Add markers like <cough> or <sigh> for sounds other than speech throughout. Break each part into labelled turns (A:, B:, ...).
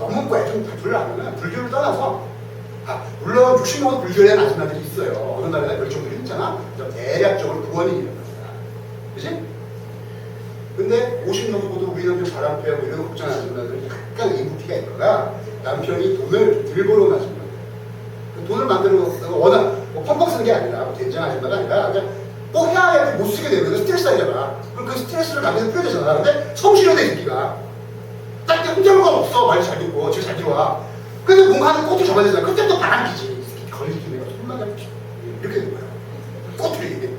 A: 너무 좀 불하면 불교를 떠나서 아, 물론 60년 불교에 대한 아줌마들이 있어요. 어느 정도로 있잖아. 그래서 대략적으로 구원인이라는 거야. 그지? 근데 50 넘고도 우리 남편 바람 피하고 이런 걱정하는 아줌마들은 약간 의무티가 있거나 남편이 돈을 들고 온 아줌마. 그 돈을 만들고 워낙 뭐 펑펑 쓰는 게 아니라 뭐 된장 아줌마가 아니라 그냥 뭐 해야 할 때 못 쓰게 되면 스트레스 쌓이잖아. 그럼 그 스트레스를 남편한테 풀어야 되잖아. 근데 성실하대 새끼가. 혼자가 없어. 말이 잘 듣고 집에 잘 들어와. 근데 뭔가 하는 꽃을 잡아야 되잖아. 그때 또 바람 피지. 걸리기 내가 잡히 이렇게 된 거야. 꽃들이.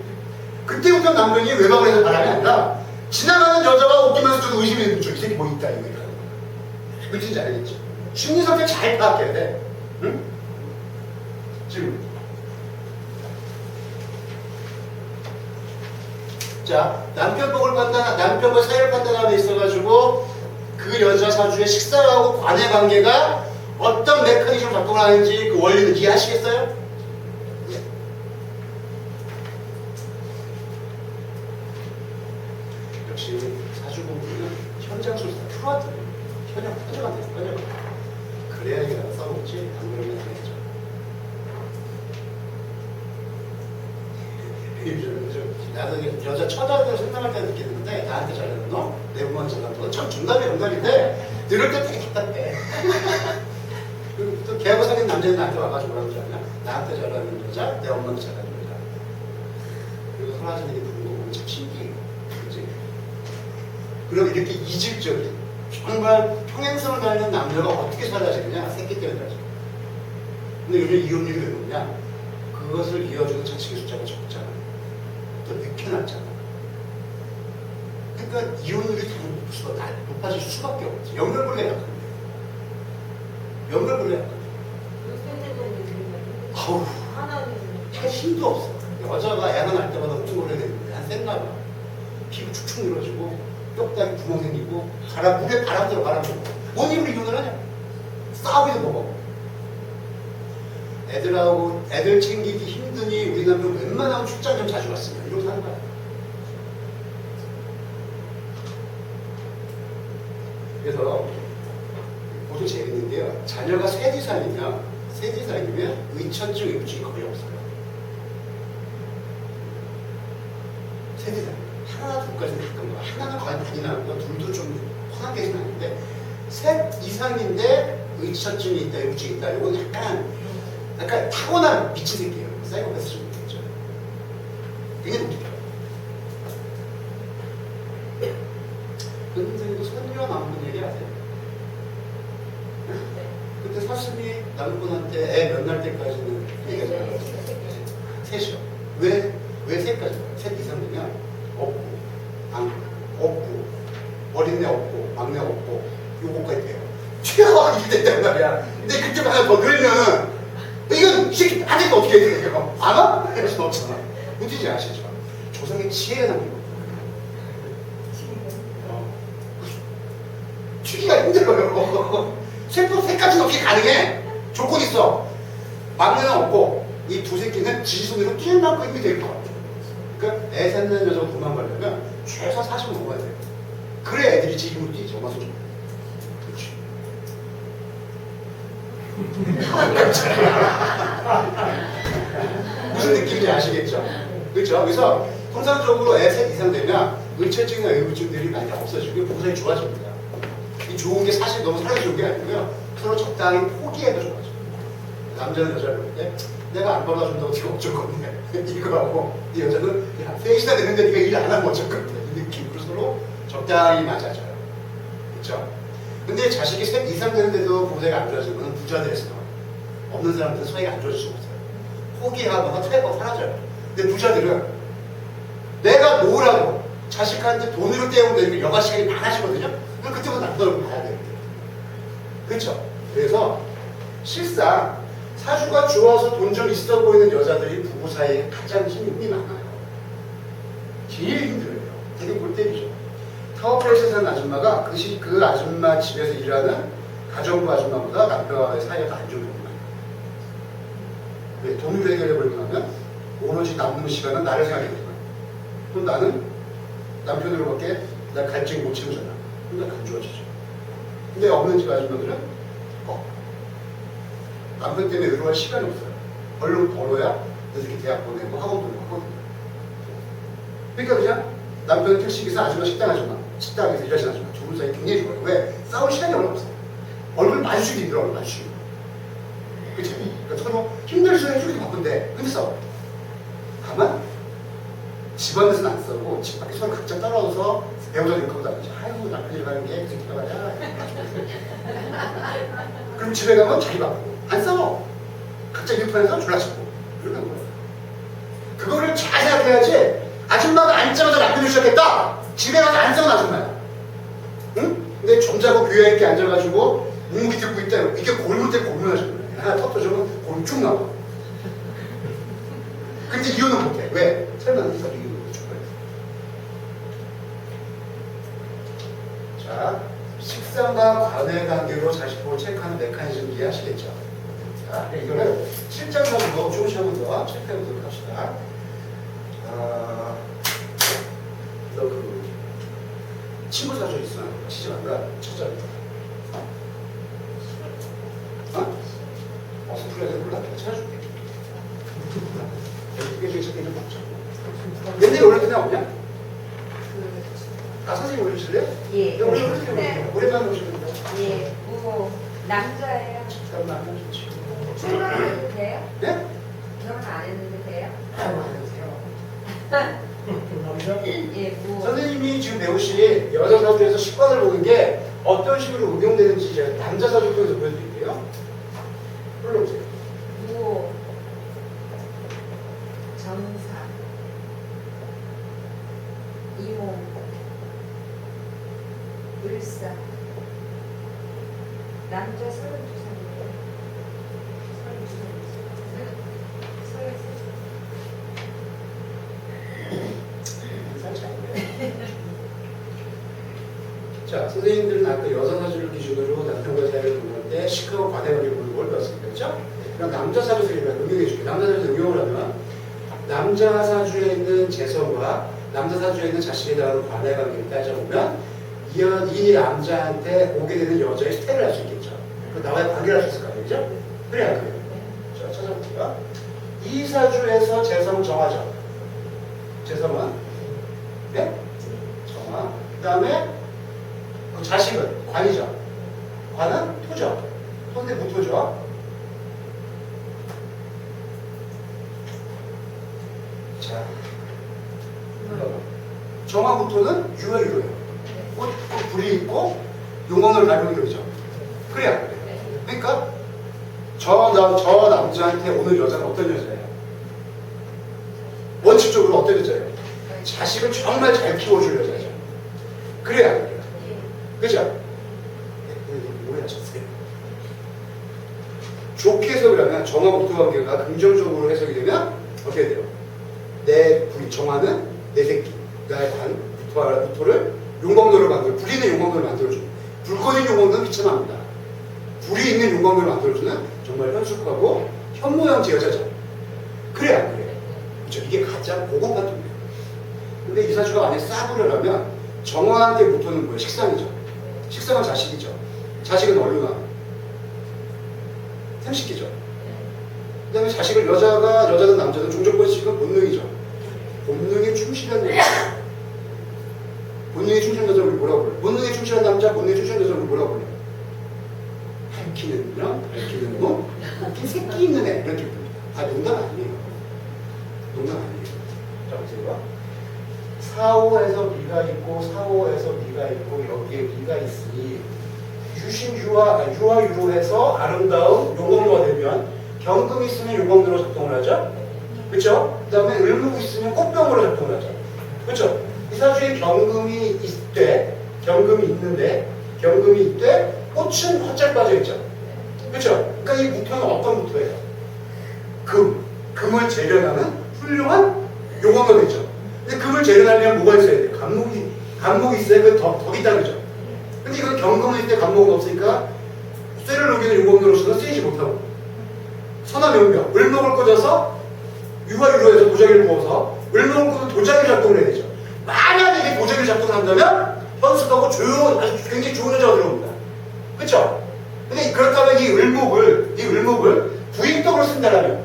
A: 그때부터 남편이 외박을 해서 바람이 아니라 지나가는 여자가 웃기면서 좀 의심이 드는. 이 새끼 뭐 있다 이거. 무슨지 알겠지? 심리 상태 잘 파악해야 돼. 응? 지금. 자, 남편 복을 판단, 남편과 사회를 판단함에 있어가지고 그 여자 사주의 식사하고 관의 관계가 어떤 메커니즘을 작동을 하는지 그 원리는 이해하시겠어요? 예. 역시 사주 공부는 현장 술사 프로한테 현장 현장한테 현장 그래야 이게 나가 써먹지 안 그러면 안 되죠. 나도 이게 여자 처자들 생각할 때 느끼는데 나한테 잘하는 너 내부만 잘하는 너참 중간에 중간인데 들을 때 되게 답답해. 그리고 또 걔하고 사귄 남자는 나한테 않냐? 나한테 잘하는 여자, 내 엄마한테 잘하는 여자. 그리고 선화선에게 부른 거 보면 참 신기해. 그지? 그럼 이렇게 이질적인 정말 평행선을 달리는 남녀가 어떻게 사라지느냐? 새끼 때문에 사라져. 근데 요즘 이혼율이 왜 높냐? 그것을 이어주는 자식의 숫자가 적잖아. 또 늦게났잖아. 그러니까 이혼율이 나- 높아질 수밖에 없지. 연결고리가 약합니다. 연결고리가 약합니다. 아우, 할 힘도 없어. 여자가 애가 날 때마다 엄청 오래 되는데 한 센가 봐. 피부 축축 늘어지고 뼈다귀 구멍 생기고 바람 물에 바람 들어 바람 들어. 뭔 힘으로 이혼을 하냐? 싸우기도 먹어. 애들하고 애들 챙기기 힘드니 우리 남편 웬만하면 출장 좀 자주 갔으면 이러고 사는 거야. 그래서 모두 재밌는데요. 자녀가 세지살이면 세지살이면 의천증 의부증이 거의 없어요. 세지 살 하나 둘까지는 가끔 봐. 하나는 거의 많이 나오고 둘도 좀 편하게 나는데 셋 이상인데 의천증이 있다 의부증이 있다 이건 약간 약간 타고난 미친 새끼예요. 사이코패스 좀 있죠. 굉장히 독특해요. 근데 선녀 남은 얘기 아세요? 그때 사슴이 남편한테 애 몇 날 때까지는 얘기하잖아요. 셋이요. 왜, 왜 셋까지? 셋 이상 되면 없고, 안, 없고, 어린애 없고, 막내 없고, 요거까지 돼요. 최하가 이렇게 됐단 말이야. 근데 그쪽 하나 더 늘면은, 이건 이 새끼 아직도 어떻게 해야 돼요? 알아? 할 수는 없잖아. 뭔지 아시죠? 조상의 지혜가 남는 거예요. 어. 추기가 힘들어요. 세포 세까지는 어떻게 가능해? 조건 있어. 막내는 없고 이 두 새끼는 지지손으로 뛸 만큼 힘이 될 거야. 그러니까 애 셋는 여자가 도망가려면 최소 40 넘어야 돼. 그래 애들이 지금으로 뛰지. 엄마 손. 그렇지. <laughs> 무슨 느낌인지 아시겠죠? 그렇죠? 그래서 통상적으로 애 셋 이상 되면 의체증이나 의부증들이 많이 없어지고 보상이 좋아집니다. 이 좋은 게 사실 너무 사기 좋은 게 아니고요. 서로 적당히 포기해도 좋아져. 남자는 여자를 볼때 내가 안 받아준다고 네가 어쩔 건데 이거 하고 이 여자는 야 셋이나 되는데 네가 일 안 하면 어쩔 건데 이 느낌으로 서로 적당히 맞아져요. 그렇죠? 근데 자식이 셋 이상 되는데도 보상이 안 좋아지면 부자들에서 없는 사람들은 사이가 안 좋아질 수 없어요. 포기하거나 퇴고 사라져요. 근데 부자들은 내가 놓으라고 자식한테 돈으로 때우면 되니까 여가 시간이 많아지거든요. 그럼 그때부터 남편을 봐야 돼요. 그렇죠? 그래서 실상 사주가 좋아서 돈 좀 있어 보이는 여자들이 부부 사이에 가장 힘이 많아요. 제일 힘들어요. 되게 골 때리죠. 타워플레이스에 아줌마가 그, 시, 그 아줌마 집에서 일하는 가정부 아줌마보다 남편과의 사이가 더 안 좋은 경우가. 왜? 돈을 해결해 버리고 나면 오로지 남는 시간은 나를 생각해요. 그럼 나는 남편으로밖에 나 갈증 못 채우잖아. 그럼 나안 좋아지죠. 근데 없는 집 아줌마들은 바빠. 남편 때문에 의료할 시간이 없어요. 얼른 벌어야 이렇게 대학 보내고 학원 보내고 하거든요. 그러니까 그냥 남편 택시기사 아줌마 식당 아줌마 식당에서 일하시는 아줌마 두 분 사이 굉장히 좋아요. 왜? 싸울 시간이 얼마 없어요. 얼굴 마주치기 힘들어 얼굴 마주치기. 그치? 그러니까 서로 힘들 수 해주기 바쁜데 근데 싸워. 다만 집안에서는 안 싸우고 집 밖에 서로 각자 따라와서 배우자 욕하고 다니지. 아이고 남편 일 가는 게 새끼가 말이야. <laughs> 그럼 집에 가면 자기 바쁘고 안 싸워. 각자 일편에서 졸라치고 하는 거예요. 그거를 잘 생각해야지 아줌마가 앉자마자 남편을 시작했다. 집에 가서 안 싸운 아줌마야. 응? 근데 점자고 교양 있게 앉아가지고 묵묵히 듣고 있다. 이게 골물 때 골문하시는 거예요. 하나 터뜨리면 골쭉 나와. 근데 이혼은 못해. 왜? 이혼을 못줄 거야. 자, 식상과 관의 관계로 자식 보고 체크하는 메커니즘 이해하시겠죠? 자, 이거를 실장적으로 조금씩 한번 더 체크해 보도록 합시다. 아, 너그 친구 사주 있어? 시집 안 가? 찾아봐. 어? 어서 풀어야 돼? 몰라? 찾아줄게. 중에 찾기 좀 복잡 해. 옛날에 올릴 때 나오냐? 아, 선생님 올려주실래요?
B: 예.
A: 네, 올려주세요.
B: 네.
A: 오랜만에 오시는데.
B: 예. 뭐 남자예요.
A: 잠깐만 안 좋지.
B: 결혼해도 돼요?
A: 네?
B: 결혼 안 했는데 돼요?
A: 아이고, 안녕하세요. <laughs>
B: 예. 뭐
A: 선생님이 지금 배우신 여자 사주에서 식관을 보는 게 어떤 식으로 응용되는지 제가 남자 사주 통해서 보여드릴게요.
B: 뭐 정사 이모 을사 남자 서른두 살이에요. 서른두 살. 서른세
A: 살 차이네. 자, 선생님들은 아까 여자 사주를 기준으로 남편과 사이를 보는 때 시크하고 관행을 보는 걸 배웠습니다. 그렇죠? 그럼 남자 사주에서 응용해 줄게요. 남자 사주에서 응용을 하면 남자 사주에 있는 재성과 남자 사주에 있는 자식에 대한 관행 관계를 따져보면 이, 여- 이 남자한테 오게 되는 여자의 스타일을 알 수 있겠죠. 그 나와의 관계를 알수 있을 거 아니죠? 그래, 안 그래요? 자, 찾아볼게요. 이 사주에서 재성 정화죠. 재성은 네? 정화. 그 다음에 그 자식은 관이죠. 관은 토죠. 토인데 무토죠. 자, 정화 무토는 유효유효예요. 꽃, 꽃 불이 있고 용왕을 닮은 격이죠. 그래야 그래요. 그러니까 저, 남, 저 남자한테 오늘 여자는 어떤 여자예요? 원칙적으로 어떤 여자예요? 자식을 정말 잘 키워줄 여자죠. 그래야 돼요. 그죠? 네, 오해하셨어요. 좋게 해석을 정화부터 관계가 긍정적으로 해석이 되면 어떻게 돼요? 내 불이 정화는 내 새끼, 나의 관, 무토, 무토를 용광로를 만들어, 불이 있는 용광로를 만들어주고, 불 꺼진 용광로는 비참합니다. 불이 있는 용광로를 만들어주는 정말 현숙하고 현모양제 여자죠. 그래, 안 그래? 그죠? 이게 가장 고급한 동네. 근데 이 사주가 안에 싸구려라면 정화한테 붙어는 뭐예요? 식상이죠. 식상은 자식이죠. 자식은 얼루나 샘식기죠. 그 다음에 자식을 여자가 여자든 남자든 종족번식은 본능이죠. 본능에 충실한 여자. 본능에 충실한 여자를 뭐라고 불러요? 본능에 충실한 남자, 본능에 충실한 여자를 뭐라고 불러요? 밝히는 년, 밝히는 놈, 웃긴 새끼 있는 애 이렇게 부릅니다. 아 농담 아니에요. 농담 아니에요. 자 보세요. 사오에서 미가 있고 사오에서 미가 있고 여기에 미가 있으니 유신 유화 아니, 유화 유로해서 아름다운 용광로가 되면 경금 있으면 용광로로 작동을 하죠. 그렇죠? 그 다음에 을목 있으면 꽃병으로 작동을 하죠. 그렇죠? 이 사주에 경금이 있대 경금이 있는데 경금이 있대 꽃은 화짝 빠져 있죠. 그렇죠? 그러니까 이 무토는 어떤 무토예요? 금 금을 재련하는 훌륭한 용광로가 있죠. 근데 금을 재련하려면 뭐가 있어야 돼요? 감목이 감목이 있어야 그 덕, 덕이 따르죠. 근데 이건 경금일 때 감목은 없으니까 쇠를 녹이는 용광로로서는 쓰이지 못하고 선화명명 을목을 꽂아서 유화유로에서 도자기를 부어서 을목을 꽂아 도자기 작동을 해야 되죠. 만약에 이게 도자기 작동을 한다면 현숙하고 조용한 아주 굉장히 좋은 여자가 들어옵니다. 그렇죠? 근데 그렇다면 이 을목을 이 을목을 부인덕으로 쓴다라면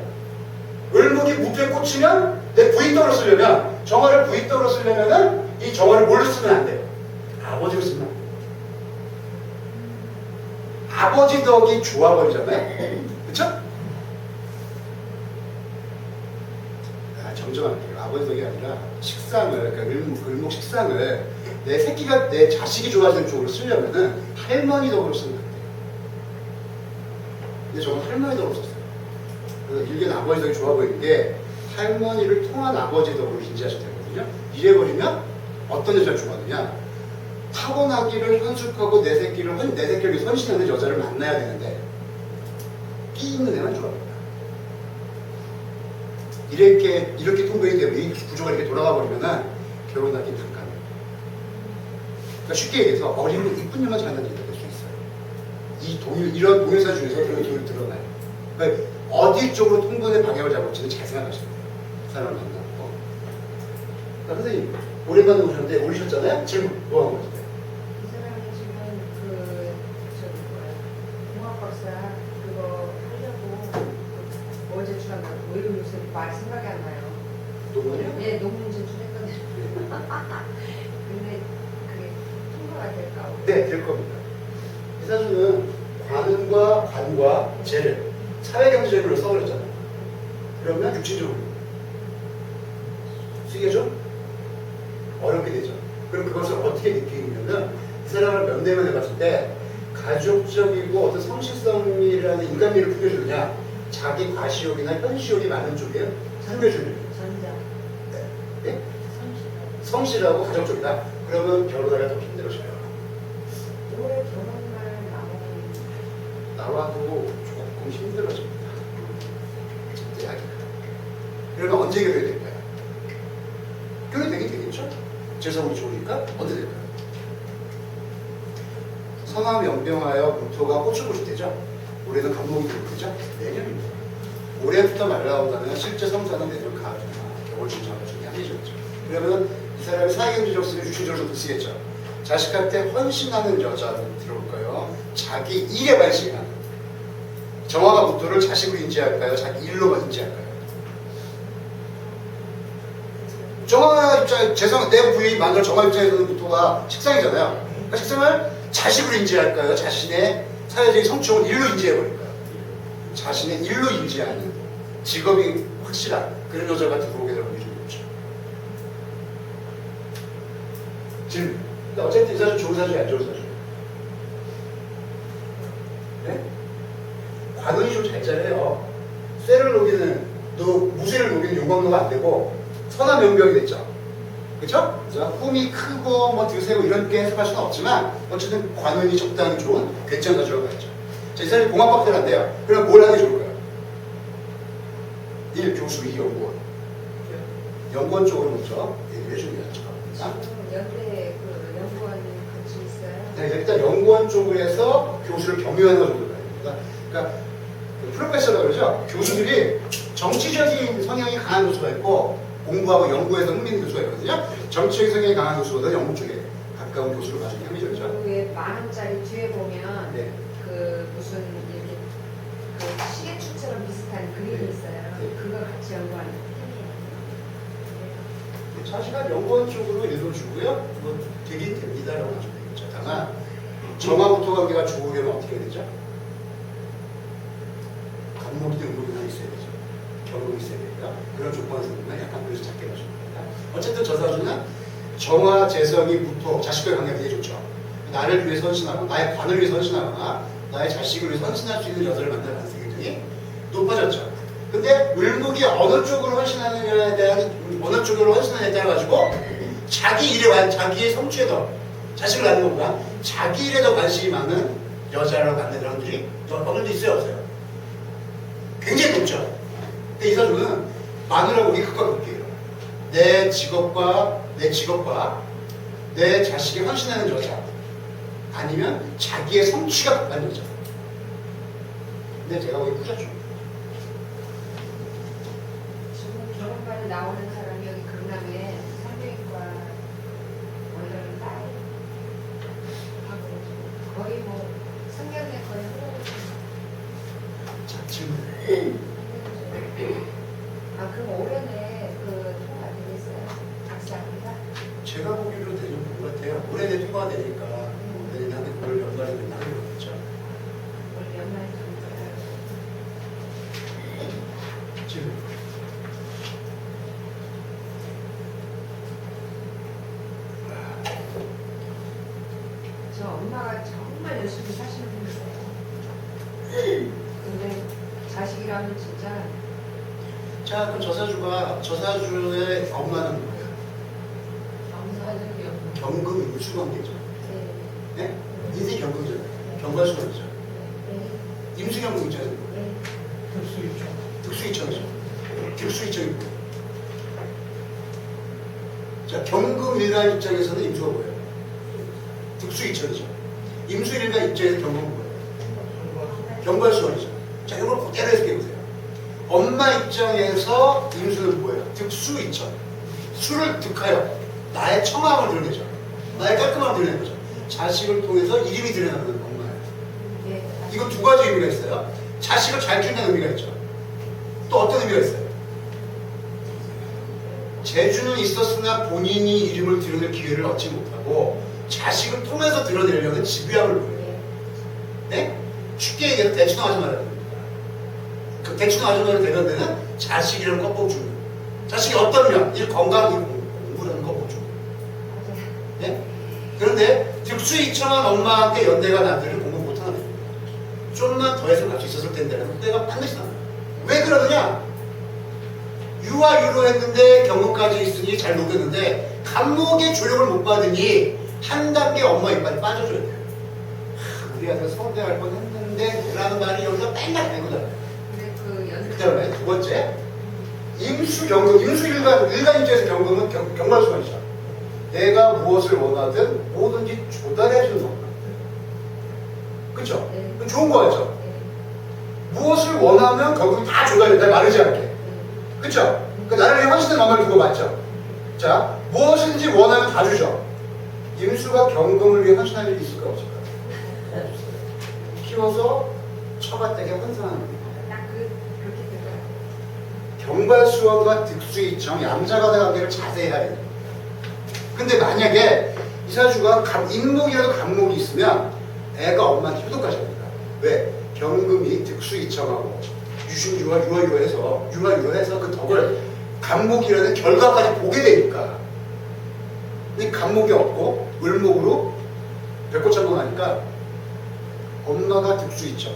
A: 을목이 무토에 꽂히면 내 부인덕으로 쓰려면 정화를 부인덕으로 쓰려면은 이 정화를 뭘로 쓰면 안 돼요? 아버지로 쓰면 안 돼요. 아버지 덕이 좋아버리잖아요. 그쵸? 아, 정정할게요. 아버지 덕이 아니라 식상을, 그러니까 을목, 식상을 내 새끼가, 내 자식이 좋아지는 쪽으로 쓰려면은 할머니 덕으로 안 돼요. 근데 저는 할머니 덕으로 썼어요. 그래서 일견 아버지 덕이 좋아 보이는 게 할머니를 통한 아버지 덕으로 인지하셔야 되거든요. 이래버리면 어떤 여자를 좋아하느냐? 타고나기를 현숙하고 내 새끼를 헌- 내 새끼를 선신하는 여자를 만나야 되는데 끼 있는 애만 좋아합니다. 이렇게 이렇게 통근이 되면 이 구조가 이렇게 돌아가 버리면은 결혼 하기 불가능해요. 그러니까 쉽게 얘기해서 어린 이쁜 년만 잘 만나게 될수 있어요. 이 동일 이런 동일사 중에서 그런 기운이 드러나요. 그러니까 어디 쪽으로 통근의 방향을 잡을지는 잘 생각하셔야 돼요. 그 사람을 만나고. 그러니까 선생님 오랜만에 오셨는데 오셨잖아요. 질문 뭐 하는 거죠?
B: 이 사람이 지금 그 저기 뭐야 공학박사 그거 하려고 그 어제 주간 뭐 이름 요새 말 생각이 안 나요.
A: 논문이요?
B: 예, 논문 제출했거든요. 근데 그게 통과가 될까?
A: 네, 될 겁니다. 이 사주는 관음과 관과 재를 사회경제적으로 써버렸잖아요. 그러면 육신적으로 쓰겠죠? 어렵게 되죠. 그럼 그것을 어떻게 느끼냐면 이 사람을 면대면 해 봤을 때 가족적이고 어떤 성실성이라는 인간미를 풍겨주느냐 자기 과시욕이나 현시욕이 많은 쪽에 풍겨주느냐. 성실하고 가족적이다. 그러면 결혼하기가 더 힘들어져요.
B: 올해 결혼날
A: 나와도 조금 힘들어집니다. 이야기가. 그러면 언제 결혼이 될까요? 결혼이 되긴 되겠죠? 재성이 좋으니까 언제 될까요? 성함 연병하여 무토가 꽃을꽃이 되죠? 올해는 간목이 되고 그죠? 내년입니다. 올해부터 말 나온다면 실제 성사는 내년 가을이나 겨울 중하중에 한해졌죠. 그러면 이 사람이 사회경제적 쓰면 유신적으로 쓰겠죠. 자식한테 헌신하는 여자는 들어올까요? 자기 일에 많아요. 정화가 무토를 자식으로 인지할까요? 자기 일로만 인지할까요? 정화 입장, 재성, 내 부인 만들 정화 입장에서는 무토가 식상이잖아요. 그러니까 식상을 자식으로 인지할까요? 자신의 사회적인 성취욕을 일로 인지해버릴까요? 자신의 일로 인지하는 직업이 확실한 그런 여자가 들어오게 되는 확률이 높죠. 지금 근데 어쨌든 이 사주 좋은 사주야 안 좋은 사주? 네? 관원이 좀 잘 짜래요. 쇠를 녹이는 너 무쇠를 녹이는 용광로가 안 되고 선한 명병이 됐죠. 그쵸? 그래서 꿈이 크고 뭐 드세고 이렇게 해석할 수는 없지만 어쨌든 관원이 적당히 좋은 괜찮은 사주라고 했죠. 자, 이 사람이 공학박사란데요. 그럼 뭘 하는 게 좋을까요? 1. 교수 2. 연구원. 연구원 쪽으로 먼저 얘기를 해주는 게 낫죠.
B: 지금 연대 그 연구원이 같이 있어요.
A: 네, 일단 연구원 해서 교수를 경유하는 것 정도가 됩니다. 그러니까 그 프로페서라고 그러죠. 교수들이 정치적인 성향이 강한 교수가 있고 공부하고 연구에서 흥미있는 교수가 있거든요. 정치적인 성향이 강한 교수보다 연구 쪽에 가까운 교수를 가지고 합리적이죠.
B: 그게 만 원짜리 뒤에 보면
A: 네.
B: 그 무슨 이렇게 그 시계추처럼 비슷한 그림이
A: 네.
B: 있어요.
A: 네.
B: 그거 같이 연구하는
A: 자신한 연구원 쪽으로 읽어주고요. 뭐 되긴 됩니다라고 하시면 되겠죠. 다만 정화부터 관계가 좋으려면 어떻게 되죠? 간목이 등록이나 있어야 되죠. 결혼이 있어야 되고요. 그런 보면 약간 그래서 작게 가시면 됩니다. 어쨌든 저 사주는 정화, 재성이, 무토, 자식과의 관계가 되게 좋죠. 나를 위해 선신하고 나의 관을 위해 선신하거나 나의 자식을 위해 선신할 수 있는 여자를 만날 가능성이 높아졌죠. 근데 을목이 어느 쪽으로 헌신하느냐에 대한 어느 쪽으로 헌신하느냐에 따라 가지고 자기 일에 관 자기의 성취에 더 자식을 낳는 것보다 자기 일에 더 관심이 많은 여자를 만나는 사람들이 어느 데 있어요 없어요? 굉장히 높죠. 근데 이 사주는 마누라고 우리 극과 극이에요. 내 직업과 내 직업과 내 자식에 헌신하는 여자 아니면 자기의 성취가 급한 여자. 근데 제가 거기 부자죠.
B: 나오는 사람이 여기 강남에 선생님과 원장을 따로 하고 거의 뭐 성경에 거의 자,
A: 질문.
B: 자,
A: 그럼 저사주가 저사주의 엄마는 뭐예요?
B: 엄마들이요.
A: 경금 임수관계죠.
B: 네.
A: 네? 인생 경금이잖아요. 경과수관이죠.
B: 네.
A: 임수경금 있잖아요.
B: 네.
A: 득수이청이죠. 득수이청이고. 자, 경금 일간 입장에서는 임수가 뭐예요? 득수이청이죠. 임수 일간 입장에서 경금은 뭐예요? 경과수원이죠. 자, 이걸 그대로 해석해보세요. 엄마 입장에서 임수는 뭐예요? 득수이청. 수를 득하여 나의 청함을 드러내죠. 나의 깔끔함을 드러내는 거죠. 자식을 통해서 이름이 드러나는 엄마예요.
B: 네.
A: 이건 두 가지 의미가 있어요. 자식을 잘 키운다는 의미가 있죠. 또 어떤 의미가 있어요? 재주는 있었으나 본인이 이름을 드러낼 기회를 얻지 못하고 자식을 통해서 드러내려는 집요함을 보여요.
B: 네.
A: 네? 쉽게 얘기해서 대충 아줌마라는 겁니다. 그 대충 아줌마를 대변되는 자식이라는 껍복 주는 자식이 면, 이 건강, 이 공부라는 주는
B: 맞아요.
A: 네? 그런데 득수이청한 엄마한테 연대가 나들을 공부 거예요. 좀만 더 해서 갈수 있었을 텐데라는 때가 반드시 나와요. 왜 그러느냐? 유아 유로 했는데 경고까지 있으니 잘 녹였는데 감목의 조력을 못 받으니 한 단계 엄마 이빨이 빠져줘야 돼요. 하, 우리 아들 서울대 갈 뻔 했는데 라는 말이 여기서 맨날.
B: 근데 그
A: 다음에 두 번째 임수 경금, 임수 일간, 일간 입장에서 경금은 경, 경관수관이죠. 내가 무엇을 원하든 뭐든지 조달해 주는 거. 그쵸?
B: 네.
A: 그 좋은 거 같죠?
B: 네.
A: 무엇을 원하면 경금이 다 조달해. 나 마르지 않게.
B: 네.
A: 그쵸? 그 나를 위해 헌신된 마음을 두고 맞죠? 자, 무엇인지 원하면 다 주죠. 임수가 경금을 위해 헌신할 일이 있을까 없을까? 없어요. 키워서 처갓되게 헌신하는 거예요.
B: 딱 그, 그렇게 되더라고요.
A: 경과수원과 득수이청 양자가대 관계를 자세히 해야 돼요. 근데 만약에 이사주가 감- 인목이라도 간목이 있으면 애가 엄마한테 효도까지 합니다. 왜? 경금이 득수이청하고 유신유와 유화유화해서 유화유화해서 그 덕을 간목이라는 결과까지 보게 되니까 이 간목이 없고 을목으로 백꽃참봉하니까 엄마가 득수이청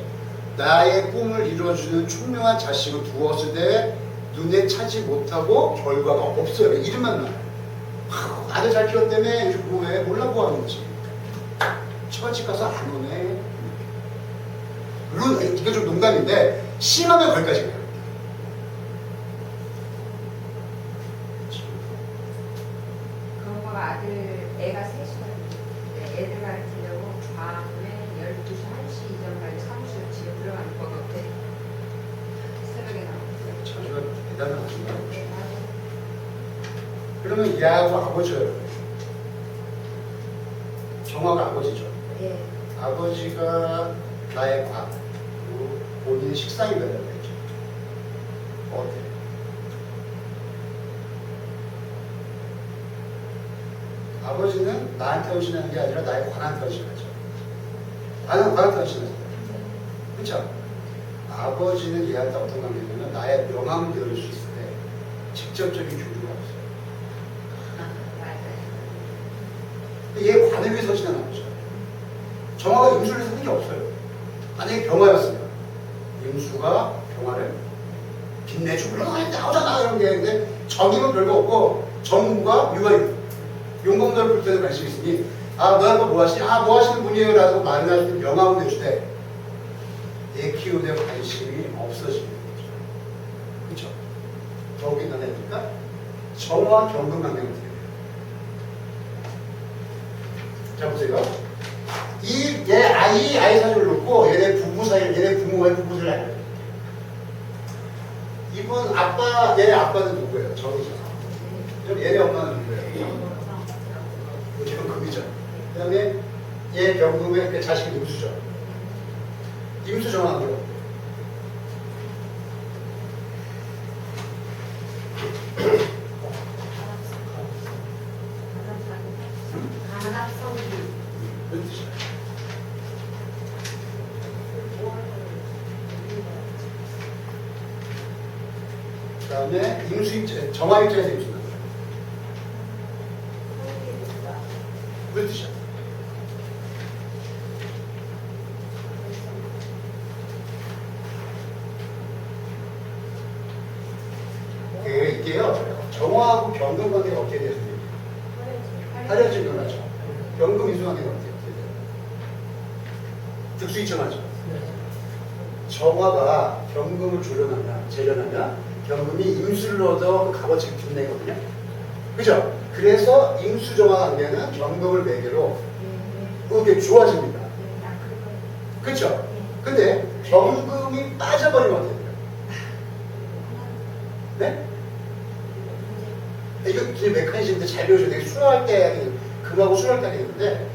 A: 나의 꿈을 이루어주는 총명한 자식을 두었을 때 눈에 차지 못하고 결과가 없어요. 이름만 나와요. 하, 아들 잘 키웠다며 뭐해 몰라 뭐 하는 거지. 처갓집 가서 안 오네. 물론 이게 좀 농담인데 심하면 거기까지 가요.
B: 그 엄마가 아들 애가 셋이거든요. 네, 애들 가르치려고 밤에 12시, 1시 이전까지 사무실 집에 들어가는 거 같아. 새벽에 나오고.
A: 자기가 대단한 아줌마.
B: 네, 맞아요.
A: 얘하고 아버지예요. 정화가 아버지죠.
B: 예.
A: 아버지가 나의 과 그리고 본인의 식상이 되었죠. 어때? 아버지는 나한테 헌신하는 게 아니라 나의 관한테 헌신하죠. 관은 관한테 헌신하죠. 그렇죠? 아버지는 얘한테 어떤 관계냐면 나의 명함을 열을 수 있을 때 직접적인 교류가 없어요.
B: 맞아요.
A: 근데 얘 관을 위해서 헌신하는 거죠. 정화가 임수를 해서 한게 없어요. 만약에 병화였으면 임수가 병화를 빛내주고 나오잖아 이런 게 있는데 정임은 별거 없고 정무가 유아유 용광도를 볼 때도 관심이 있으니 아 너한테 뭐 하시니? 아 뭐 하시는 분이에요 라고 말을 할때 명함을 내주되 애 키우는데 관심이 없어지는 거죠. 그렇죠? 더욱이 나니까 정화 경금 어떻게 돼요? 자 보세요. 이 얘 아이 아이 사주를 놓고 얘네 부부 사이 얘네 부모와의 부부 사이를 알려요. 이분 아빠 얘네 아빠는 누구예요? 저기죠. 그럼 얘네 엄마는 누구예요? 경금이죠. 그 다음에 얘 경금의 그 자식이 임수죠. 임수 정하고요. 그다음에 임수 입장, 정화 입장에서 임수는 무슨 뜻이야? 이게, 이게요. 정화하고 변금 관계가 어떻게? 하려진 건 하죠. 변금 인수 관계가 어떻게 돼요? 득수 이청하죠. 정화가 변금을 조련하면 재련하면 얻어 그 값어치를 빚내거든요. 그죠? 그래서 임수 정화 관계는 변금을 매개로 그게 좋아집니다. 그렇죠? 근데 변금이 빠져버리면 어떻게 돼요? 네? 이거 메커니즘인데 잘 배우셔야 돼요. 수학할 때 하긴, 금하고 수학할 때 하겠는데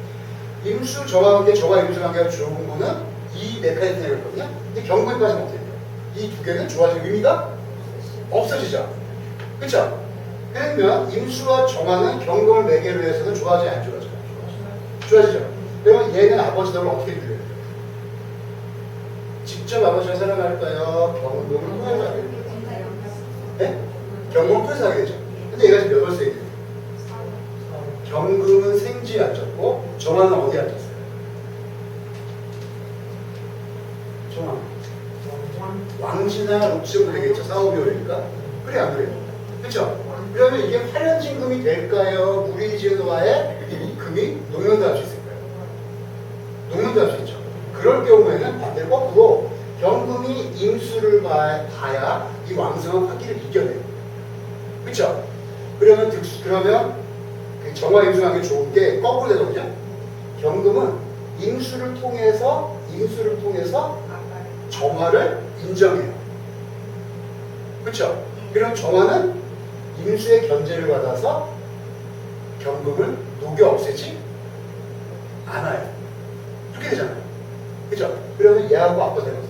A: 임수 정화관계, 정화 임수 관계가 좋은 거는 이 메커니즘이거든요. 근데 경고에 빠지면 어떻게 돼요? 이 두 개는 좋아질 의미가 없어지죠. 그렇죠? 그러면 임수와 정화는 경고를 매개로 해서는 좋아지 안 좋아져요? 좋아지죠. 그러면 얘는 아버지 덕을 어떻게 빌려요? 직접 아버지가 살아갈까요? 경고를 통해서 하게 돼요? 네? 경고를 통해서 하게 되죠. 근데 얘가 지금 몇 월 생이에요? 경금은 생지에 앉았고 정화는 어디에 앉았어요? 정화. 왕지나 록지도 되겠죠. 사오비오니까. 그래 안 그래요? 그렇죠? 그러면 이게 활연진금이 될까요? 무리지도와의 금이 농연도 할수 있을까요? 농연도 할수 있죠. 그럴 경우에는 반대로 거꾸로 경금이 임수를 봐- 봐야 이 왕성한 화기를 이겨내요. 그렇죠? 그러면 득수 그러면 그 정화 임수하는 게 좋은 게 거꾸로 되거든요. 경금은 임수를 통해서 임수를 통해서 정화를 인정해요. 그렇죠? 그럼 정화는 임수의 견제를 받아서 경금을 녹여 없애지 않아요. 그렇게 되잖아요. 그죠? 그러면 얘하고 되거든요.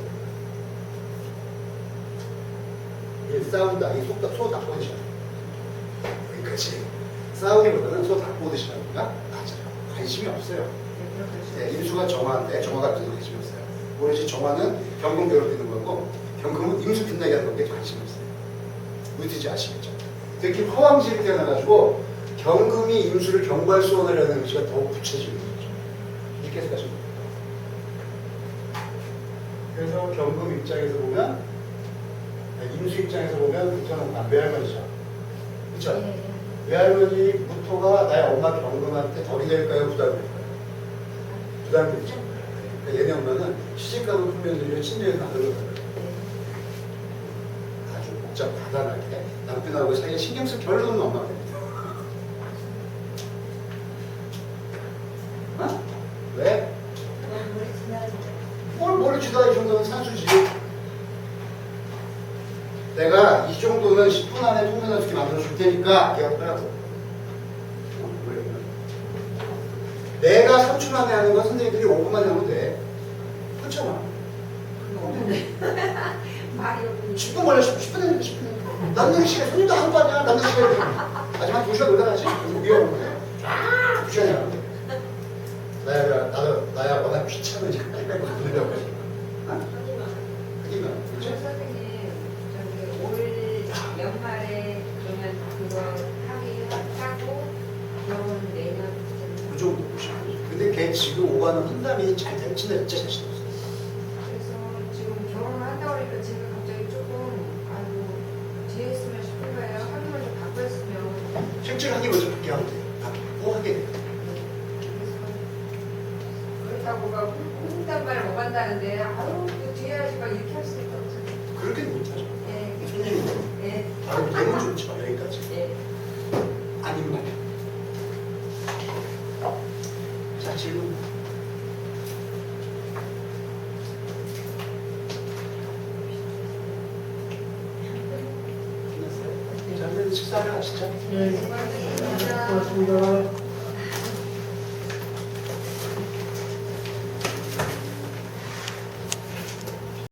A: 이게 싸운다. 이 속, 소 닦고 드시는 그렇지. 싸우기보다는 소 닦고 드시는 거가 맞아요. 관심이 없어요. 네, 임수가 정화인데 정화가 무슨 관심이 없어요. 오로지 정화는 경금 괴롭히는 거고 경금은 임수 빛나게 하는 건데 관심이 없어요. 뜻인지 아시겠죠? 특히 허황지를 태어나가지고 경금이 임수를 경발 수원하려는 의지가 더욱 굳혀지는 거죠. 이렇게 해석하시면 됩니다. 그래서 경금 입장에서 보면 아니, 임수 입장에서 보면 부처는 다 외할머니죠. 그렇죠? 외할머니 무토가 나의 엄마 경금한테 덕이 될까요? 부담이 될까요? 부담이 되죠. 그러니까 얘네 엄마는 시집가는 품면들이 친정에서 안 들어가요. 아주 복잡하다하게 남편하고 사이에 신경 쓸 겨를도 없는 엄마가 됩니다. 어? 왜? 뭘 모르지도 이 정도는 산수지. 내가 이 정도는 10분 안에 통면할 수 있게 만들어 줄 테니까 기억하라고. 어, 왜? 내가 3초 만에 하는 건 선생님들이 5분 만에 하면 돼. 그렇잖아.
B: 말이 없는
A: 10분 걸려 10분 10분 했는데 10분 남는 시간 손님도 한 번이야 남는 시간에. 하지만 2시간 놀다 가지 위험한 거야? 쫙 2시간이야. 나야 나도 나야 워낙 귀찮으니까 빨리빨리 그러면
B: 저
A: 그렇죠?
B: 선생님 저기 올 연말에 그러면 그거 하기 하고 결혼 내년
A: 그 정도 보시면 근데 걔 지금 오가는 판단이 잘 될지 될지 자
B: 하기
A: 먼저 그렇게 하면 돼 바꾸고 하게. 돼
B: 그래서 그렇다고 막 혼단 말을 못 한다는데 아유 그 뒤에 하지 마 이렇게 할 수밖에 없잖아요
A: 그렇게 못하죠
B: 예,
A: 손님이
B: 예,
A: 바로 되면 좋지 만 여기까지
B: 예.
A: 아닌 말이야 자 질문 끝났어요?